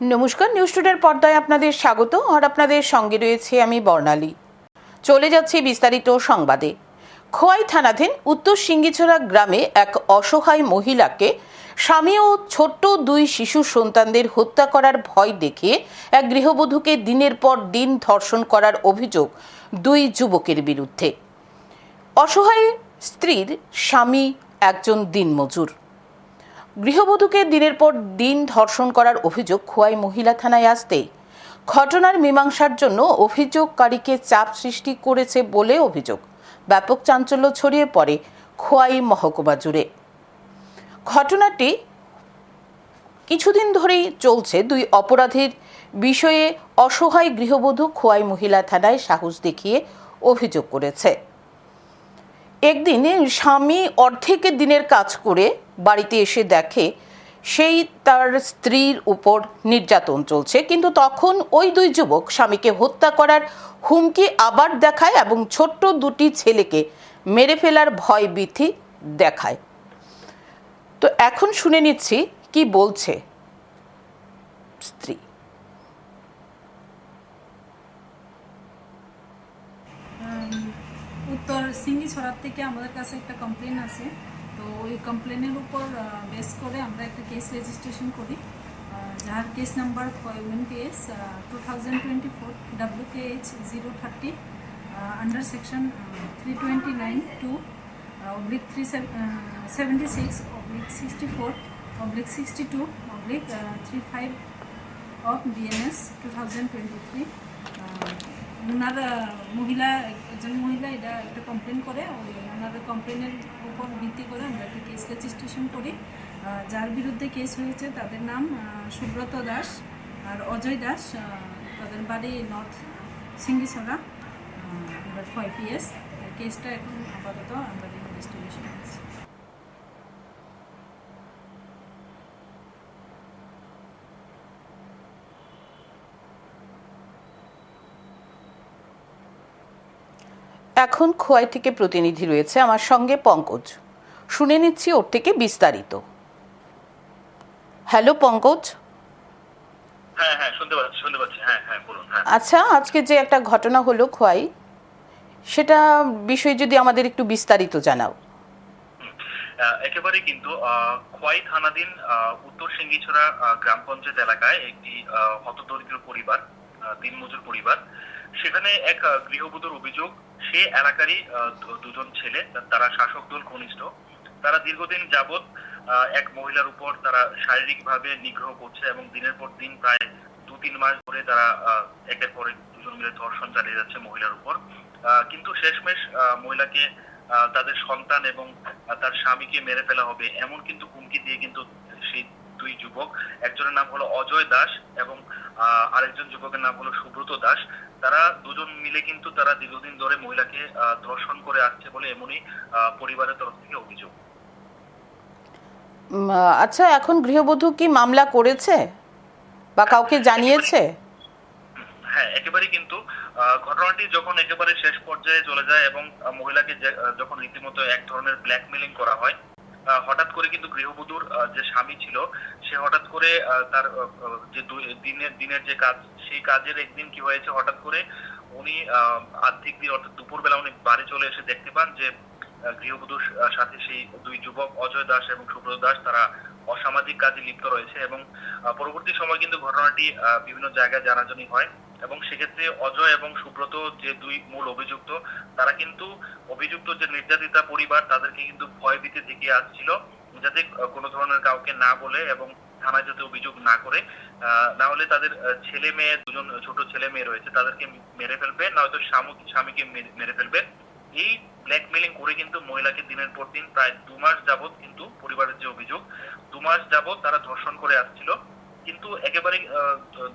নমস্কার নিউজ টুডের পর্দায় আপনাদের স্বাগত। আর আপনাদের সঙ্গে রয়েছে আমি বর্ণালী। চলে যাচ্ছি বিস্তারিত সংবাদে। খোয়াই থানাধীন উত্তর সিঙ্গিছড়া গ্রামে এক অসহায় মহিলাকে স্বামী ও ছোট্ট দুই শিশু সন্তানদের হত্যা করার ভয় দেখিয়ে এক গৃহবধূকে দিনের পর দিন ধর্ষণ করার অভিযোগ দুই যুবকের বিরুদ্ধে। অসহায় স্ত্রীর স্বামী একজন দিনমজুর। গৃহবধূকে দিনের পর দিন ধর্ষণ করার অভিযোগ খোয়াই মহিলা থানায় আসতেই। ঘটনার মীমাংসার জন্য অভিযোগকারীকে চাপ সৃষ্টি করেছে বলে অভিযোগ। ব্যাপক চাঞ্চল্য ছড়িয়ে পড়ে খোয়াই মহকুমা জুড়ে। ঘটনাটি কিছুদিন ধরেই চলছে। দুই অপরাধীর বিষয়ে অসহায় গৃহবধূ খোয়াই মহিলা থানায় সাহস দেখিয়ে অভিযোগ করেছে। একদিন স্বামী অর্ধেক দিনের কাজ করে বাড়িতে এসে দেখে, সেই তার স্ত্রীর উপর নির্যাতন চলছে। কিন্তু তখন ওই দুই যুবক স্বামীকে হত্যা করার হুমকি আবার দেখায় এবং ছোট্ট দুটি ছেলেকে মেরে ফেলার ভয় ভীতি দেখায়। তো এখন শুনে নিচ্ছি কি বলছে স্ত্রী। উত্তর সিঙ্গি ছড়ার থেকে আমাদের কাছে একটা কমপ্লেন আছে। তো ওই কমপ্লেনের উপর বেস করে আমরা একটা কেস রেজিস্ট্রেশন করি। যার case number PS two thousand twenty four W K H zero thirty under section three twenty nine two oblique three seventy six oblique sixty four oblique sixty two oblique three five of BNS two thousand twenty three ওনার মহিলা, একজন মহিলা এটা একটা complain করে, ওই ওনার কমপ্লেনের উপর ভিত্তি করে আমরা একটা কেস রেজিস্ট্রেশন করি। যার বিরুদ্ধে কেস হয়েছে তাদের নাম সুব্রত দাস আর অজয় দাস তাদের বাড়ি নর্থ আমরা ছয় পিএস কেসটা এখন আপাতত আমরা ইনভেস্টিগেশন করছি এখন খোয়াই থেকে প্রতিনিধি রয়েছে আমার সঙ্গে পঙ্কজ। শুনে নিচ্ছি ওর থেকে বিস্তারিত। হ্যালো পঙ্কজ? হ্যাঁ হ্যাঁ হ্যাঁ আচ্ছা আজকে যে একটা ঘটনা হলো খোয়াই সেটা বিষয়ে যদি আমাদের একটু বিস্তারিত জানাও। একেবারে কিন্তু খোয়াই থানাধীন উত্তর সিঙ্গিছড়া গ্রাম পঞ্চায়েত এলাকায় একটি হতদরিদ্র পরিবার দিনমজুর পরিবার সেখানে এক গৃহবধূর অভিযোগ, সে এলাকারই দুজন ছেলে তারা শাসক দল ঘনিষ্ঠ। তারা দীর্ঘদিন যাবৎ এক মহিলার উপর তারা শারীরিকভাবে নিগ্রহ করছে এবং দিনের পর দিন প্রায় দু তিন মাস ধরে তারা একের পর দুজন মিলে ধর্ষণ চালিয়ে যাচ্ছে মহিলার উপর। কিন্তু শেষমেশ মহিলাকে তাদের সন্তান এবং তার স্বামীকে মেরে ফেলা হবে এমন কিন্তু হুমকি দিয়ে কিন্তু সেই দুই যুবক, একজনের নাম হলো অজয় দাস এবং আরেকজন যুবকের নাম হলো সুব্রত দাস। তারা দুজন মিলে কিন্তু তারা দীর্ঘদিন ধরে মহিলাকে ধর্ষণ করে আসছে বলে এমনই পরিবারের তরফ থেকে অভিযোগ। আচ্ছা এখন গৃহবধূ কি মামলা করেছে? বা কাউকে জানিয়েছে? হ্যাঁ একেবারে কিন্তু ঘটনাটি যখন একেবারে শেষ পর্যায়ে চলে যায় এবং মহিলাকে যখন রীতিমতো এক ধরনের ব্ল্যাকমেলিং করা হয় হঠাৎ করে কিন্তু গৃহবধূর যে স্বামী ছিল, সে হঠাৎ করে তার যে দিনের দিনের যে কাজ, সেই কাজের একদিন কি হয়েছে? হঠাৎ করে উনি আর্থিক দিন, অর্থাৎ দুপুরবেলা উনি বাড়ি চলে এসে দেখতে পান যে গৃহবধূর সাথে সেই দুই যুবক, অজয় দাস এবং সুব্রত দাস, তারা অসামাজিক কাজে লিপ্ত রয়েছে এবং পরবর্তী সময় কিন্তু ঘটনাটি বিভিন্ন জায়গায় জানাজানি হয়। এবং সেক্ষেত্রে অজয় এবং সুব্রত যে দুই মূল অভিযুক্ত, তারা কিন্তু অভিযুক্ত যে নির্যাতিতা পরিবার, তাদেরকে কিন্তু ভয়ভীতি দেখিয়ে আসছিল যাতে কোনো ধরনের কাউকে না বলে এবং থানায় যাতে অভিযোগ না করে। না হলে তাদের ছেলে মেয়ে, দুজন ছোট ছেলে মেয়ে রয়েছে, তাদেরকে মেরে ফেলবে নয়তো স্বামী স্বামীকে মেরে- মেরে ফেলবে। এই ব্ল্যাকমেলিং করে কিন্তু মহিলাকে দিনের পর দিন প্রায় দু মাস যাবত কিন্তু পরিবারের যে অভিযোগ, দু মাস যাবত তারা ধর্ষণ করে আসছিল। কিন্তু একেবারে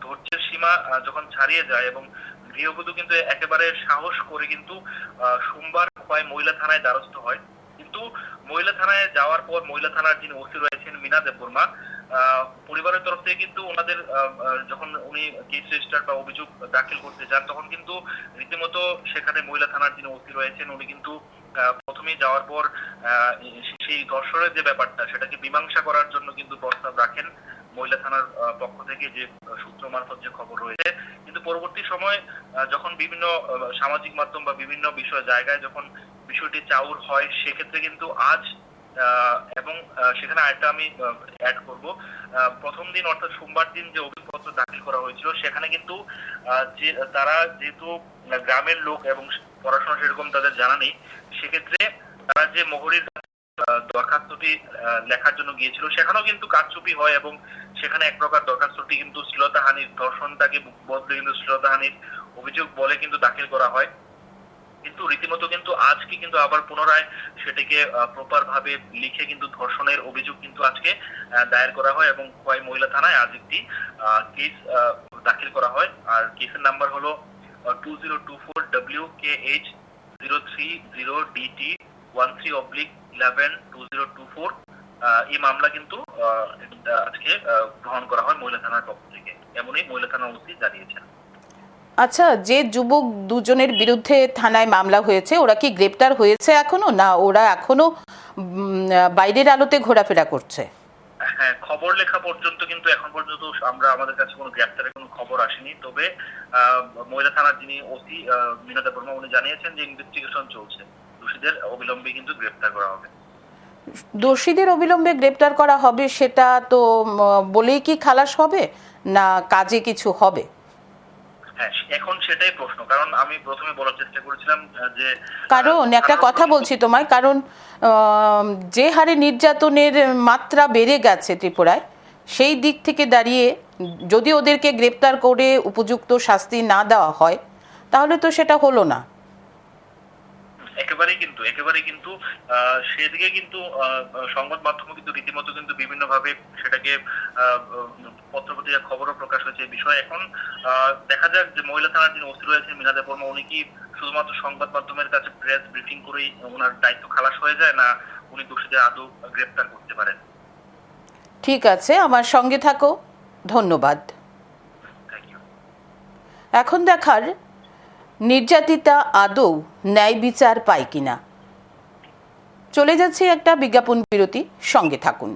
ধৈর্যের সীমা যখন ছাড়িয়ে যায় এবং গৃহবধূ কিন্তু একেবারে সাহস করে কিন্তু সোমবার খোয়াই মহিলা থানায় দ্বারস্থ হয়। কিন্তু মহিলা থানায় যাওয়ার পর মহিলা থানার যিনি ওসি রয়েছেন মিনা দেববর্মা পরিবারের তরফ থেকে কিন্তু ওনাদের যখন উনি কেস রেজিস্টার বা অভিযোগ দাখিল করতে যান, তখন কিন্তু রীতিমতো সেখানে মহিলা থানার যিনি ওসি রয়েছেন, উনি কিন্তু প্রথমে যাওয়ার পর সেই দর্শনের যে ব্যাপারটা, সেটাকে মীমাংসা করার জন্য কিন্তু প্রস্তাব রাখেন। মহিলা থানার পক্ষ থেকে যে সূত্র মারফত যে খবর রয়েছে, কিন্তু পরবর্তী সময় যখন বিভিন্ন সামাজিক মাধ্যম বা বিভিন্ন বিষয়, জায়গায় যখন বিষয়টি চাউর হয়, সেক্ষেত্রে কিন্তু আজ এবং সেখানে আরেকটা আমি অ্যাড করব। প্রথম দিন অর্থাৎ সোমবার দিন যে অভিযোগপত্র দাখিল করা হয়েছিল, সেখানে কিন্তু যে, তারা যেহেতু গ্রামের লোক এবং পড়াশোনা সেরকম তাদের জানা নেই, সেক্ষেত্রে তারা যে মোহরির দরখাস্তটি লেখার জন্য গিয়েছিল। সেখানেও কিন্তু কারচুপি হয় এবং সেখানে এক প্রকার দরখাস্তটি কিন্তু শ্লীলতাহানির, ধর্ষণটাকে বদলে কিন্তু শ্লীলতাহানির অভিযোগ বলে কিন্তু দাখিল করা হয়। কিন্তু রীতিমতো কিন্তু আজকে কিন্তু আবার পুনরায় সেটাকে প্রপার ভাবে লিখে কিন্তু ধর্ষণের অভিযোগ কিন্তু আজকে দায়ের করা হয় এবং খোয়াই মহিলা থানায় আজ একটি কেস দাখিল করা হয়। আর কেসের নাম্বার হলো two zero two four W K H zero three zero DT one three oblique eleven two zero two four এই মামলা কিন্তু আজকে গ্রহণ করা হয় মহিলা থানার পক্ষ থেকে। এমনই মহিলা থানা ওসি জানিয়েছেন। আচ্ছা যে যুবক দুজনের বিরুদ্ধে থানায় মামলা হয়েছে ওরা কি গ্রেপ্তার হয়েছে এখনও না ওরা এখনও বাইরের আলোতে ঘোরাফেরা করছে? হ্যাঁ খবর লেখা পর্যন্ত কিন্তু এখন পর্যন্ত আমরা আমাদের কাছে কোনো গ্রেপ্তারের কোনো খবর আসেনি। তবে মহিলা থানার যিনি ওসি মিনাদা বর্মা উনি জানিয়েছেন যে ইনভেস্টিগেশন চলছে। দোষীদের অবিলম্বে কিন্তু গ্রেপ্তার করা হবে। দোষীদের অবিলম্বে গ্রেপ্তার করা হবে সেটা তো বলেই কি খালাস হবে না কাজে কিছু হবে? হ্যাঁ এখন সেটাই প্রশ্ন। কারণ আমি প্রথমে বলার চেষ্টা করেছিলাম যে কারণ একটা কথা বলছি তোমায় কারণ যে হারে নির্যাতনের মাত্রা বেড়ে গেছে ত্রিপুরায় সেই দিক থেকে দাঁড়িয়ে যদি ওদেরকে গ্রেপ্তার করে উপযুক্ত শাস্তি না দেওয়া হয় তাহলে তো সেটা হলো না। একেবারেই কিন্তু একেবারেই কিন্তু আহ, সেদিকে কিন্তু আহ, সংবাদ মাধ্যমে কিন্তু রীতিমতো কিন্তু বিভিন্ন ভাবে সেটাকে আহ, পত্রপত্রিকা খবরও প্রকাশ হয়েছে এই বিষয়ে। এখন আহ, দেখা যাক যে মহিলা থানার যিনি ওসি রয়েছেন মিনাদা বর্মা উনি কি শুধুমাত্র সংবাদ মাধ্যমের কাছে প্রেস ব্রিফিং করেই ওনার দায়িত্ব খালাস হয়ে যায় না উনি দোষীদের আদৌ গ্রেপ্তার করতে পারেন? ঠিক আছে আমার সঙ্গে থাকো। ধন্যবাদ। এখন দেখার নির্যাতিতা আদৌ ন্যায় বিচার পায় কিনা? চলে যাচ্ছে একটা বিজ্ঞাপন বিরতি সঙ্গে থাকুন।